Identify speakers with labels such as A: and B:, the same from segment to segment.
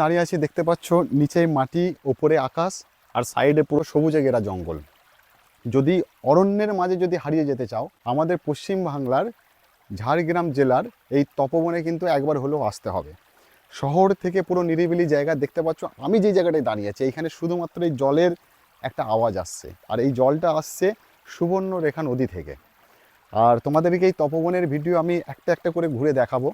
A: দাঁড়িয়ে আছি, দেখতে পাচ্ছ নিচে মাটি, ওপরে আকাশ, আর সাইডে পুরো সবুজে ঘেরা জঙ্গল। যদি অরণ্যের মাঝে যদি হারিয়ে যেতে চাও, আমাদের পশ্চিম বাংলার ঝাড়গ্রাম জেলার এই তপবনে কিন্তু একবার হলেও আসতে হবে। শহর থেকে পুরো নিরিবিলি জায়গা দেখতে পাচ্ছ, আমি যে জায়গাটায় দাঁড়িয়ে আছি এখানে শুধুমাত্র এই জলের একটা আওয়াজ আসছে, আর এই জলটা আসছে সুবর্ণরেখা নদী থেকে। আর তোমাদেরকে এই তপবনের ভিডিও আমি একটা একটা করে ঘুরে দেখাবো।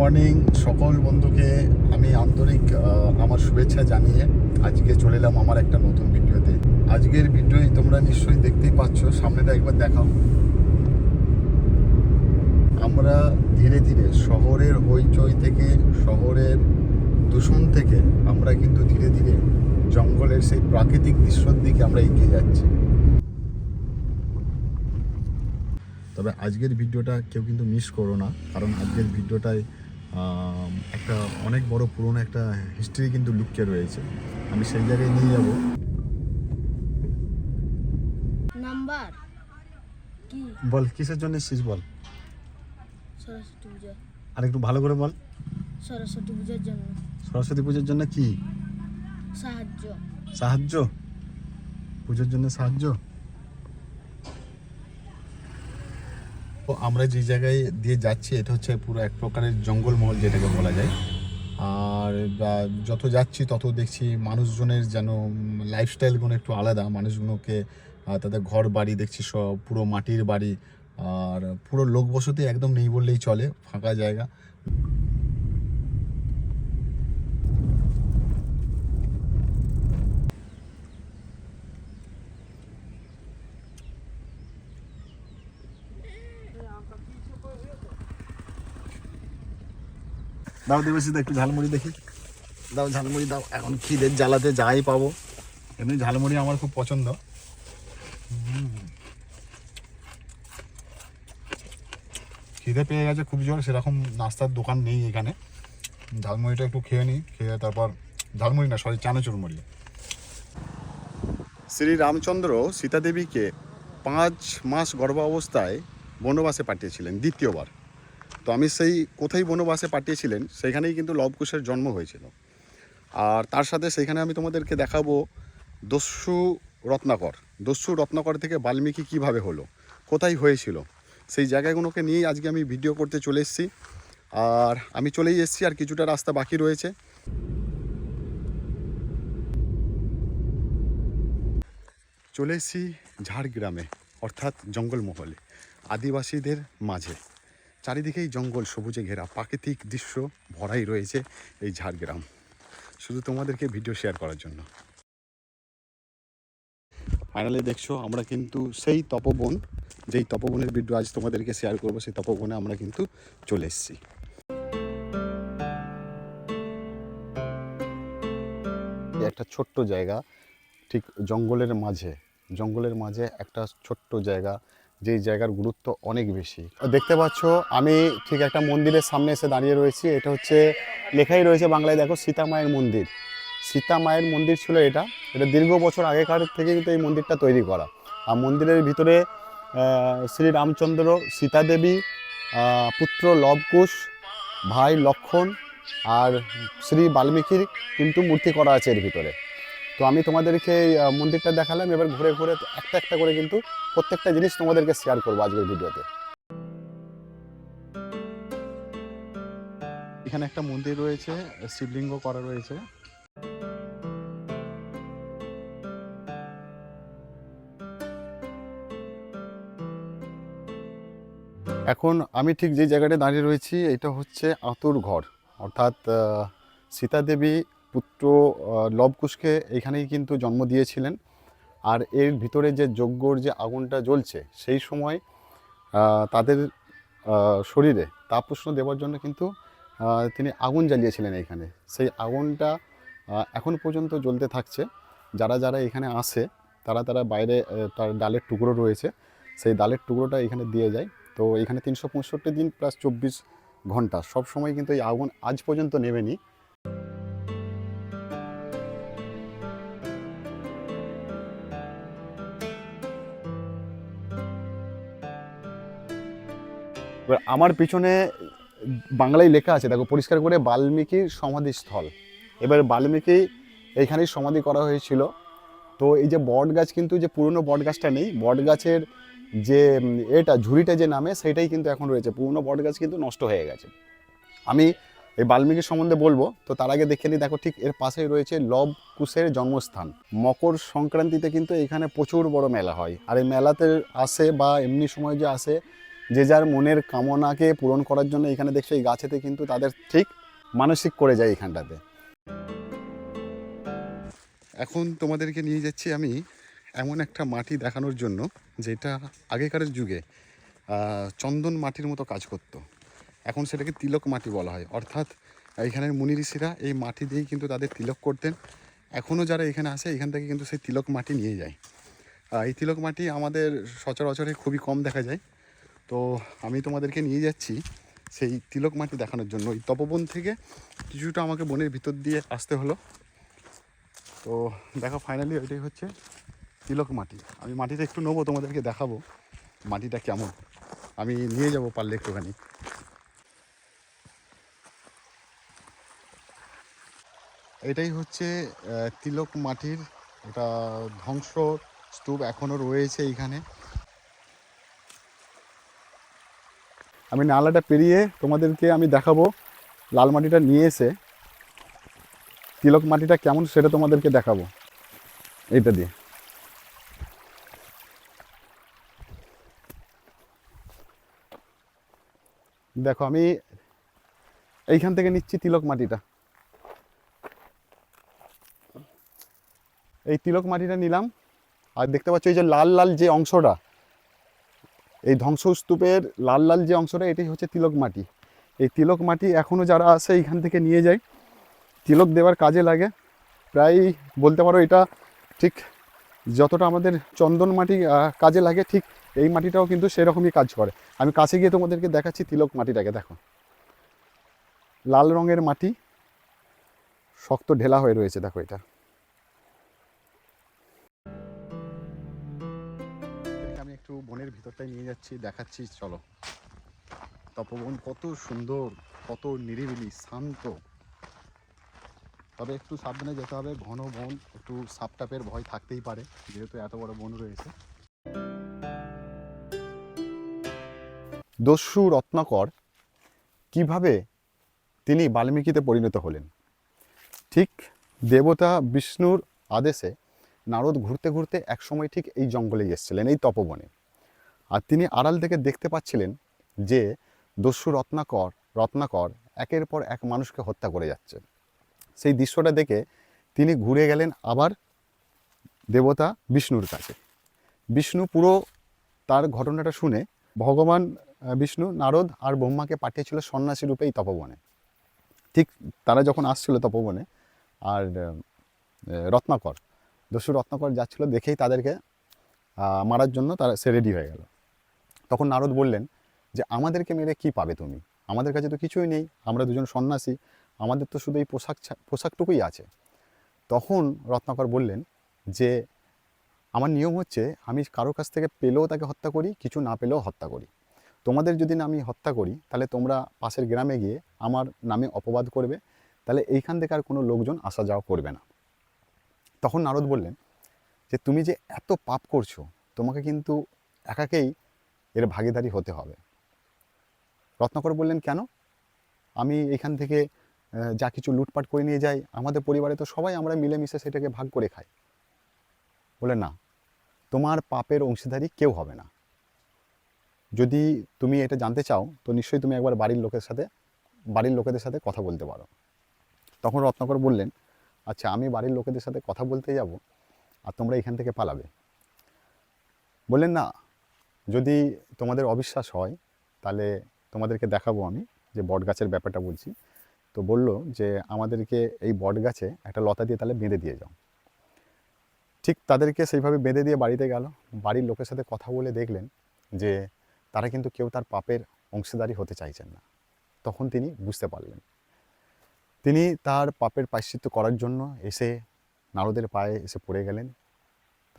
A: মর্নিং সকল বন্ধুকে আমি আন্তরিক আমার শুভেচ্ছা জানিয়ে আজকে চলে এলাম আমার একটা নতুন ভিডিওতে। আজকের ভিডিওই তোমরা নিশ্চয়ই দেখতেই পাচ্ছ, সামনেটা একবার দেখাও। আমরা ধীরে ধীরে শহরের হইচই থেকে, শহরের দূষণ থেকে আমরা কিন্তু ধীরে ধীরে জঙ্গলের সেই প্রাকৃতিক দৃশ্যর দিকে আমরা এগিয়ে যাচ্ছি। তবে আজকের ভিডিওটা কেউ কিন্তু মিস করো না, কারণ আজকের ভিডিওটায় একটা অনেক বড় পুরনো একটা হিস্ট্রি কিন্তু লুকিয়ে রয়েছে। আমি সেই জায়গায় নিয়ে যাব।
B: নাম্বার? কি?
A: বল কিসের জন্য এসেছিস বল?
B: সরস্বতী পূজা।
A: আর একটু ভালো করে বল।
B: সরস্বতী পূজার জন্য।
A: সরস্বতী পুজোর জন্য কি?
B: সাহায্য।
A: সাহায্য? পুজোর জন্য সাহায্য? তো আমরা যে জায়গায় দিয়ে যাচ্ছি, এটা হচ্ছে পুরো এক প্রকারের জঙ্গলমহল যেটাকে বলা যায়। আর যত যাচ্ছি তত দেখছি মানুষজনের যেন লাইফস্টাইলগুলো একটু আলাদা। মানুষগুলোকে তাদের ঘর বাড়ি দেখছি সব, পুরো মাটির বাড়ি। আর পুরো লোক বসতি একদম নেই বললেই চলে, ফাঁকা জায়গা। দাও দেবেছি একটু ঝালমুড়ি দেখি। দাও ঝালমুড়ি, দাও। এখন খিদের জ্বালাতে যাই পাবো। এমনি ঝালমুড়ি আমার খুব পছন্দ। খিদে পেয়ে গেছে খুব জোর, সেরকম নাস্তার দোকান নেই এখানে। ঝালমুড়িটা একটু খেয়ে নিই খেয়ে তারপর ঝালমুড়ি না, সরি, চানাচুর মুড়ি। শ্রী রামচন্দ্র সীতাদেবীকে পাঁচ মাস গর্ভাবস্থায় বনবাসে পাঠিয়েছিলেন, দ্বিতীয়বার। তো আমি সেই কোথায় বনবাসে পাঠিয়েছিলেন, সেখানেই কিন্তু লবকুশের জন্ম হয়েছিল। আর তার সাথে সেখানে আমি তোমাদেরকে দেখাবো দস্যু রত্নাকর। দস্যু রত্নাকর থেকে বাল্মীকি কীভাবে হলো, কোথায় হয়েছিল, সেই জায়গাগুলোকে নিয়েই আজকে আমি ভিডিও করতে চলে এসেছি। আর আমি চলেই এসেছি, আর কিছুটা রাস্তা বাকি রয়েছে। চলে এসেছি ঝাড়গ্রামে, অর্থাৎ জঙ্গলমহলে, আদিবাসীদের মাঝে। চারিদিকেই জঙ্গল, সবুজে ঘেরা, প্রাকৃতিক দৃশ্য ভরাই রয়েছে এই ঝাড়গ্রাম। শুধু তোমাদেরকে ভিডিও শেয়ার করার জন্য। ফাইনালি দেখছ, আমরা কিন্তু সেই তপবন, যেই তপবনের ভিডিও আজ তোমাদেরকে শেয়ার করব, সেই তপবনে আমরা কিন্তু চলে এসেছি। একটা ছোট্ট জায়গা, ঠিক জঙ্গলের মাঝে জঙ্গলের মাঝে একটা ছোট্ট জায়গা যেই জায়গার গুরুত্ব অনেক বেশি। দেখতে পাচ্ছ, আমি ঠিক একটা মন্দিরের সামনে এসে দাঁড়িয়ে রয়েছি। এটা হচ্ছে, লেখাই রয়েছে বাংলায়, দেখো, সীতা মায়ের মন্দির। সীতা মায়ের মন্দির ছিল এটা। এটা দীর্ঘ বছর আগেকার থেকে কিন্তু এই মন্দিরটা তৈরি করা। আর মন্দিরের ভিতরে শ্রী রামচন্দ্র সীতা দেবী পুত্র লবকুশ, ভাই লক্ষণ আর শ্রী বাল্মীকির কিন্তু মূর্তি করা আছে এর ভিতরে। তো আমি তোমাদেরকে মন্দিরটা দেখালাম, এবার ঘুরে ঘুরে একটা একটা করে কিন্তু প্রত্যেকটা জিনিস তোমাদেরকে শেয়ার করব আজকের ভিডিওতে। এখানে একটা মন্দির রয়েছে, শিবলিঙ্গ করা রয়েছে। এখন আমি ঠিক যে জায়গাটা দাঁড়িয়ে রয়েছি, এটা হচ্ছে আতুর ঘর অর্থাৎ সীতা দেবী পুত্র লবকুশকে এইখানেই কিন্তু জন্ম দিয়েছিলেন। আর এর ভিতরে যে যজ্ঞর যে আগুনটা জ্বলছে, সেই সময় তাদের শরীরে তাপ উষ্ণ দেওয়ার জন্য কিন্তু তিনি আগুন জ্বালিয়েছিলেন এইখানে সেই আগুনটা এখন পর্যন্ত জ্বলতে থাকছে। যারা যারা এখানে আসে, তারা তারা বাইরে তার ডালের টুকরো রয়েছে। সেই ডালের টুকরোটা এখানে দিয়ে যায়। তো এখানে তিনশো পঁয়ষট্টি দিন প্লাস চব্বিশ ঘণ্টা। সব সময় কিন্তু এই আগুন আজ পর্যন্ত নেবেনি এবার আমার পিছনে বাংলায় লেখা আছে, দেখো, পরিষ্কার করে বাল্মীকির সমাধিস্থল। এবার বাল্মীকি এইখানেই সমাধি করা হয়েছিল। তো এই যে বট গাছ কিন্তু যে পুরনো বট গাছটা নেই, বট গাছের যে এটা, ঝুড়িটা যে নামে সেটাই কিন্তু এখন রয়েছে। পুরনো বট গাছ কিন্তু নষ্ট হয়ে গেছে। আমি এই বাল্মীকি সম্বন্ধে বলব, তো তার আগে দেখে নিই, দেখো, ঠিক এর পাশেই রয়েছে লব কুশের জন্মস্থান। মকর সংক্রান্তিতে কিন্তু এখানে প্রচুর বড় মেলা হয়। আর এই মেলাতে আসে বা এমনি সময় যে আসে যে যার মনের কামনাকে পূরণ করার জন্য এখানে দেখছ এই গাছেতে কিন্তু তাদের ঠিক মানসিক করে যায় এখানটাতে। এখন তোমাদেরকে নিয়ে যাচ্ছি আমি এমন একটা মাটি দেখানোর জন্য যেটা আগেকার যুগে চন্দন মাটির মতো কাজ করতো। এখন সেটাকে তিলক মাটি বলা হয়। অর্থাৎ এখানের মুনি ঋষিরা এই মাটি দিয়েই কিন্তু তাদের তিলক করতেন। এখনও যারা এখানে আসে, এখান থেকে কিন্তু সেই তিলক মাটি নিয়ে যায়। এই তিলক মাটি আমাদের সচরাচরে খুবই কম দেখা যায়। তো আমি তোমাদেরকে নিয়ে যাচ্ছি সেই তিলক মাটি দেখানোর জন্য। ওই তপবন থেকে কিছুটা আমাকে বনের ভিতর দিয়ে আসতে হলো। তো দেখো ফাইনালি ওইটাই হচ্ছে তিলক মাটি। আমি মাটিটা একটু নেব, তোমাদেরকে দেখাবো মাটিটা কেমন। আমি নিয়ে যাব পারলে একটুখানি। এটাই হচ্ছে তিলক মাটির, এটা ধ্বংস স্তূপ এখনও রয়েছে এইখানে। আমি নালাটা পেরিয়ে তোমাদেরকে আমি দেখাবো লাল মাটিটা নিয়ে এসে তিলক মাটিটা কেমন সেটা তোমাদেরকে দেখাবো। এইটা দিয়ে। দেখো, আমি এইখান থেকে নিচ্ছি তিলক মাটিটা। এই তিলক মাটিটা নিলাম। আর দেখতে পাচ্ছ এই যে লাল লাল যে অংশটা এই ধ্বংসস্তূপের লাল লাল যে অংশটা, এটাই হচ্ছে তিলক মাটি। এই তিলক মাটি এখনও যারা আসে এইখান থেকে নিয়ে যায়। তিলক দেওয়ার কাজে লাগে। প্রায় বলতে পারো এটা ঠিক যতটা আমাদের চন্দন মাটি কাজে লাগে, ঠিক এই মাটিটাও কিন্তু সেরকমই কাজ করে। আমি কাছে গিয়ে তোমাদেরকে দেখাচ্ছি তিলক মাটিটাকে, দেখো। লাল রঙের মাটি, শক্ত ঢেলা হয়ে রয়েছে, দেখো এটা। একটু বনের ভিতরটায় নিয়ে যাচ্ছি, দেখাচ্ছি, চলো। তপবন কত সুন্দর, কত নিরিবিলি, শান্ত। তবে একটু সাবধানে যেতে হবে, ঘন বন, একটু সাপটাপের ভয় থাকতেই পারে, যেহেতু এত বড় বন রয়েছে। দস্যু রত্নাকর, কীভাবে তিনি বাল্মীকিতে পরিণত হলেন? ঠিক দেবতা বিষ্ণুর আদেশে নারদ ঘুরতে ঘুরতে একসময় ঠিক এই জঙ্গলেই এসেছিলেন, এই তপবনে। আর তিনি আড়াল থেকে দেখতে পাচ্ছিলেন যে দস্যু রত্নাকর রত্নাকর একের পর এক মানুষকে হত্যা করে যাচ্ছে। সেই দৃশ্যটা দেখে তিনি ঘুরে গেলেন আবার দেবতা বিষ্ণুর কাছে। বিষ্ণু পুরো তার ঘটনাটা শুনে ভগবান বিষ্ণু, নারদ আর ব্রহ্মাকে পাঠিয়েছিল সন্ন্যাসী রূপে এই তপবনে। ঠিক তারা যখন আসছিল তপবনে আর রত্নাকর, দস্যু রত্নাকর যাচ্ছিল দেখেই তাদেরকে মারার জন্য তারা সে রেডি হয়ে গেল। তখন নারদ বললেন যে, আমাদেরকে মেরে কি পাবে তুমি? আমাদের কাছে তো কিছুই নেই, আমরা দুজন সন্ন্যাসী, আমাদের তো শুধু এই পোশাক পোশাকটুকুই আছে। তখন রত্নাকর বললেন যে, আমার নিয়ম হচ্ছে আমি কারও কাছ থেকে পেলেও তাকে হত্যা করি, কিছু না পেলেও হত্যা করি। তোমাদের যদি না আমি হত্যা করি, তাহলে তোমরা পাশের গ্রামে গিয়ে আমার নামে অপবাদ করবে, তাহলে এইখান থেকে আর কোনো লোকজন আসা যাওয়া করবে না। তখন নারদ বললেন যে, তুমি যে এত পাপ করছ, তোমাকে কিন্তু একাকেই এর ভাগীদারি হতে হবে। রত্নাকর বললেন, কেন? আমি এখান থেকে যা কিছু লুটপাট করে নিয়ে যাই, আমাদের পরিবারে তো সবাই আমরা মিলেমিশে সেটাকে ভাগ করে খাই। বলে না, তোমার পাপের অংশীদারি কেউ হবে না। যদি তুমি এটা জানতে চাও, তো নিশ্চয়ই তুমি একবার বাড়ির লোকের সাথে, বাড়ির লোকেদের সাথে কথা বলতে পারো। তখন রত্নাকর বললেন আচ্ছা আমি বাড়ির লোকেদের সাথে কথা বলতে যাব, আর তোমরা এখান থেকে পালাবে। বললেন, না যদি তোমাদের অবিশ্বাস হয়, তাহলে তোমাদেরকে দেখাবো আমি যে বট গাছের ব্যাপারটা বলছি। তো বলল যে, আমাদেরকে এই বট গাছে একটা লতা দিয়ে তাহলে বেঁধে দিয়ে যাও। ঠিক তাদেরকে সেইভাবে বেঁধে দিয়ে বাড়িতে গেল। বাড়ির লোকের সাথে কথা বলে দেখলেন যে, তারা কিন্তু কেউ তার পাপের অংশীদারি হতে চাইছেন না। তখন তিনি বুঝতে পারলেন। তিনি তার পাপের প্রায়শ্চিত্ত করার জন্য এসে নারদের পায়ে এসে পড়ে গেলেন।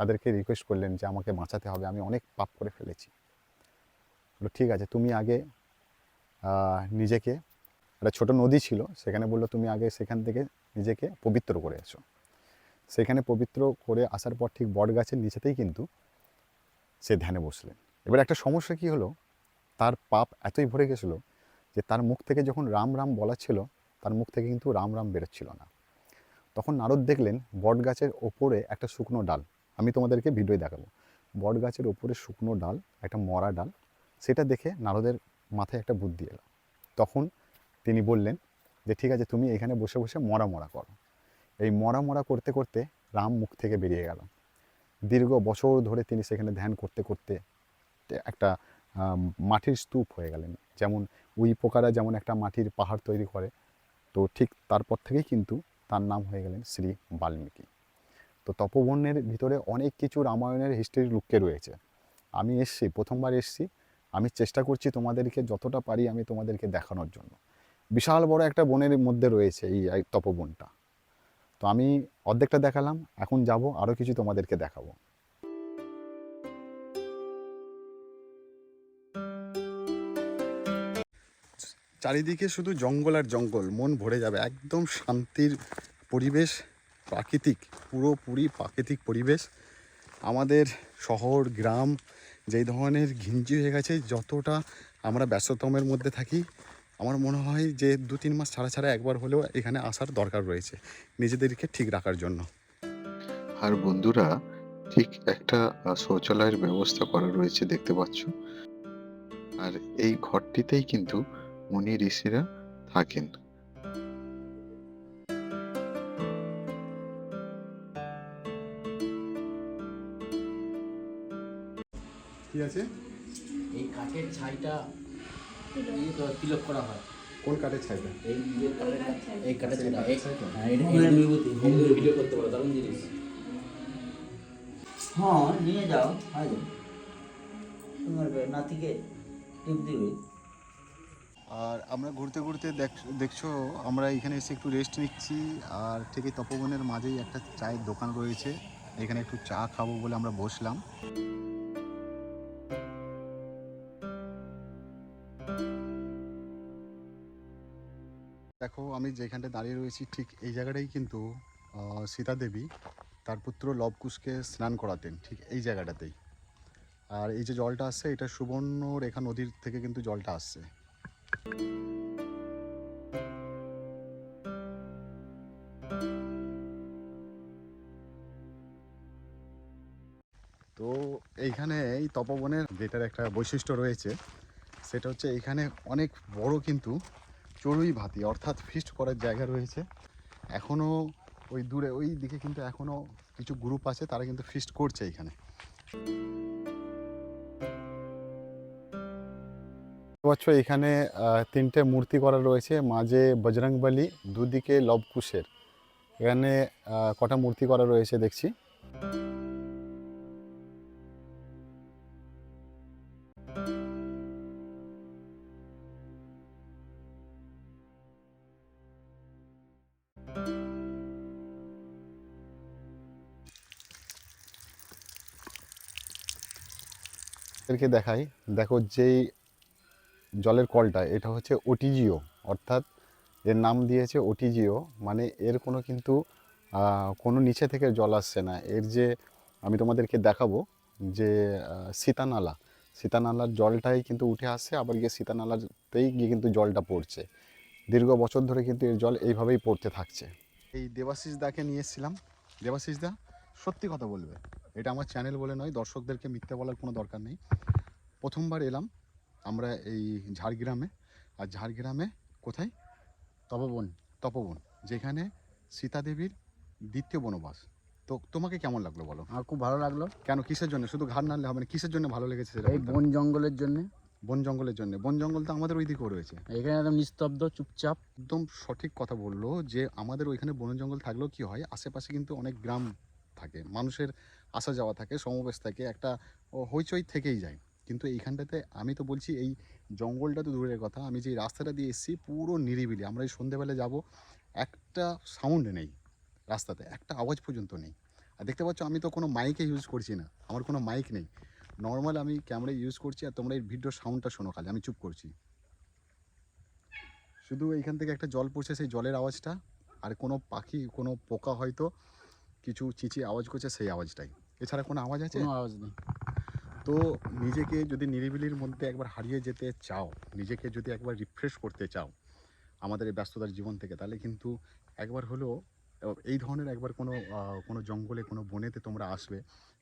A: তাদেরকে রিকোয়েস্ট করলেন যে আমাকে বাঁচাতে হবে, আমি অনেক পাপ করে ফেলেছি। ঠিক আছে, তুমি আগে নিজেকে, একটা ছোট নদী ছিল, সেখানে বলল, তুমি আগে সেখান থেকে নিজেকে পবিত্র করে এসো। সেখানে পবিত্র করে আসার পর ঠিক বট গাছের নিচেতেই কিন্তু সে ধ্যানে বসলেন। এবার একটা সমস্যা কি হলো, তার পাপ এতই ভরে গেছিল যে তার মুখ থেকে যখন রাম রাম বলা ছিল, তার মুখ থেকে কিন্তু রাম রাম বেরোচ্ছিল না। তখন নারদ দেখলেন বট গাছের ওপরে একটা শুকনো ডাল। আমি তোমাদেরকে ভিডিও দেখাবো। বট গাছের ওপরে শুকনো ডাল, একটা মরা ডাল, সেটা দেখে নারদের মাথায় একটা বুদ্ধি এলো। তখন তিনি বললেন যে, ঠিক আছে, তুমি এখানে বসে বসে মরা মরা করো। এই মরা মরা করতে করতে রাম মুখ থেকে বেরিয়ে গেল। দীর্ঘ বছর ধরে তিনি সেখানে ধ্যান করতে করতে একটা মাটির স্তূপ হয়ে গেলেন। যেমন উই পোকারা যেমন একটা মাটির পাহাড় তৈরি করে, তো ঠিক তারপর থেকেই কিন্তু তার নাম হয়ে গেলেন শ্রী বাল্মীকি। তো তপবনের ভিতরে অনেক কিছু রামায়ণের হিস্ট্রি লুকিয়ে রয়েছে। আমি এসছি, প্রথমবার এসছি। আমি চেষ্টা করছি তোমাদেরকে যতটা পারি আমি তোমাদেরকে দেখানোর জন্য। বিশাল বড় একটা বনের মধ্যে রয়েছে এই তপবনটা। তো আমি অর্ধেকটা দেখালাম, এখন যাব আরও কিছু তোমাদেরকে দেখাবো। চারিদিকে শুধু জঙ্গল আর জঙ্গল, মন ভরে যাবে। একদম শান্তির পরিবেশ। প্রাকৃতিক, পুরোপুরি প্রাকৃতিক পরিবেশ। আমাদের শহর, গ্রাম যেই ধরনের ঘিঞ্জি হয়ে গেছে, যতটা আমরা ব্যস্ততমের মধ্যে থাকি, আমার মনে হয় যে দু তিন মাস ছাড়া ছাড়া একবার হলেও এখানে আসার দরকার রয়েছে নিজেদেরকে ঠিক রাখার জন্য।
C: আর বন্ধুরা, ঠিক একটা শৌচালয়ের ব্যবস্থা করা রয়েছে দেখতে পাচ্ছ। আর এই ঘরটিতেই কিন্তু মুনি ঋষিরা থাকেন।
A: কি আছে?
D: এই কাঠের ছাইটা তিলক করা হয়।
A: কোন কাঠের ছাইটা?
D: এই কাঠের- এই কাঠের ছাইটা। হ্যাঁ, হোম ভিডিও করতে পারো দারুণ জিনিস।
E: হ্যাঁ নিয়ে যাও আজ তোমার নাতিকে টিপ দিবে।
A: আর আমরা ঘুরতে ঘুরতে দেখ দেখছ আমরা এখানে এসে একটু রেস্ট নিচ্ছি আর ঠিক এই তপবনের মাঝেই একটা চায়ের দোকান রয়েছে। এখানে একটু চা খাব বলে আমরা বসলাম। দেখো, আমি যেখানটা দাঁড়িয়ে রয়েছি ঠিক এই জায়গাটাই কিন্তু সীতা দেবী, তার পুত্র লবকুশকে স্নান করাতেন ঠিক এই জায়গাটাতেই। আর এই যে জলটা আসছে, এটা সুবর্ণ রেখা নদীর থেকে কিন্তু জলটা আসছে। তো এইখানে এই তপবনের যেটার একটা বৈশিষ্ট্য রয়েছে, সেটা হচ্ছে এখানে অনেক বড় কিন্তু চড়ুই ভাতি, অর্থাৎ ফিস্ট করার জায়গা রয়েছে। এখনও ওই দূরে, ওই দিকে কিন্তু এখনও কিছু গ্রুপ আছে, তারা কিন্তু ফিস্ট করছে এখানে। পাচ্ছ এখানে তিনটে মূর্তি করা রয়েছে, মাঝে বজরংবলী, দুদিকে লবকুশের। এখানে কটা মূর্তি করা রয়েছে দেখছি। এদেরকে দেখাই। দেখো যেই জলের কলটা, এটা হচ্ছে ওটিজিও অর্থাৎ এর নাম দিয়েছে ওটিজিও মানে এর কোনো কিন্তু কোনো নিচে থেকে জল আসছে না। এর যে আমি তোমাদেরকে দেখাবো যে সীতানালা, সীতানালার জলটাই কিন্তু উঠে আসছে, আবার গিয়ে সীতানালাতেই গিয়ে কিন্তু জলটা পড়ছে। দীর্ঘ বছর ধরে কিন্তু এর জল এইভাবেই পড়তে থাকছে। এই দেবাশিস দাকে নিয়ে এসেছিলাম। দেবাশিস দা সত্যি কথা বলবে। এটা আমার চ্যানেল বলে নয় দর্শকদেরকে মিথ্যে বলার কোনো দরকার নেই। প্রথমবার এলাম আমরা এই ঝাড়গ্রামে। আর ঝাড়গ্রামে কোথায়? তপবন তপবন যেখানে সীতা দেবীর দ্বিতীয় বনবাস। তো তোমাকে কেমন লাগল বলো?
F: আমার খুব ভালো লাগল।
A: কেন? কিসের জন্য? শুধু ঘাড় নাড়লে হবে না কিসের জন্য ভালো লেগেছে
F: এই বন জঙ্গলের জন্য।
A: বন জঙ্গলের জন্য। বন জঙ্গল তো আমাদের ওই দিকেও রয়েছে।
F: এখানে একদম নিস্তব্ধ চুপচাপ।
A: একদম সঠিক কথা বলল যে আমাদের ওইখানে বন জঙ্গল থাকলেও কি হয় আশেপাশে কিন্তু অনেক গ্রাম থাকে। মানুষের আসা যাওয়া থাকে, সমাবেশ থাকে, একটা হইচই থেকেই যায়। কিন্তু এইখানটাতে আমি তো বলছি, এই জঙ্গলটা তো দূরের কথা, আমি যে রাস্তাটা দিয়ে এসেছি পুরো নিরিবিলি। আমরা এই সন্ধেবেলা যাব, একটা সাউন্ড নেই রাস্তাতে, একটা আওয়াজ পর্যন্ত নেই। আর দেখতে পাচ্ছ, আমি তো কোনো মাইকে ইউজ করছি না, আমার কোনো মাইক নেই। নর্মাল আমি ক্যামেরা ইউজ করছি আর তোমরা এই ভিডিও সাউন্ডটা শোনো খালি, আমি চুপ করছি। শুধু এইখান থেকে একটা জল পড়ছে, সেই জলের আওয়াজটা, আর কোনো পাখি, কোনো পোকা হয়তো কিছু চিচি আওয়াজ করছে, সেই আওয়াজটাই। এছাড়া কোনো আওয়াজ আছে?
F: কোনো আওয়াজ নেই।
A: তো নিজেকে যদি নিরিবিলির মধ্যে একবার হারিয়ে যেতে চাও নিজেকে যদি একবার রিফ্রেশ করতে চাও আমাদের এই ব্যস্ততার জীবন থেকে তাহলে কিন্তু একবার হলেও এই ধরনের একবার কোনো কোনো জঙ্গলে কোনো বনেতে তোমরা আসবে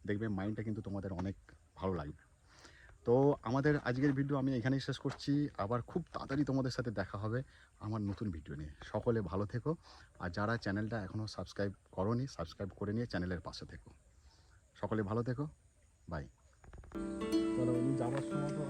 A: দেখবে মাইন্ডটা কিন্তু তোমাদের অনেক ভালো লাগবে। তো আমাদের আজকের ভিডিও আমি এখানেই শেষ করছি। আবার খুব তাড়াতাড়ি তোমাদের সাথে দেখা হবে আমার নতুন ভিডিও নিয়ে। সকলে ভালো থেকো। আর যারা চ্যানেলটা এখনও সাবস্ক্রাইব করনি সাবস্ক্রাইব করে নিয়ে চ্যানেলের পাশে থেকো। সকলে ভালো থেকো। বাই। যাওয়ার সময় তো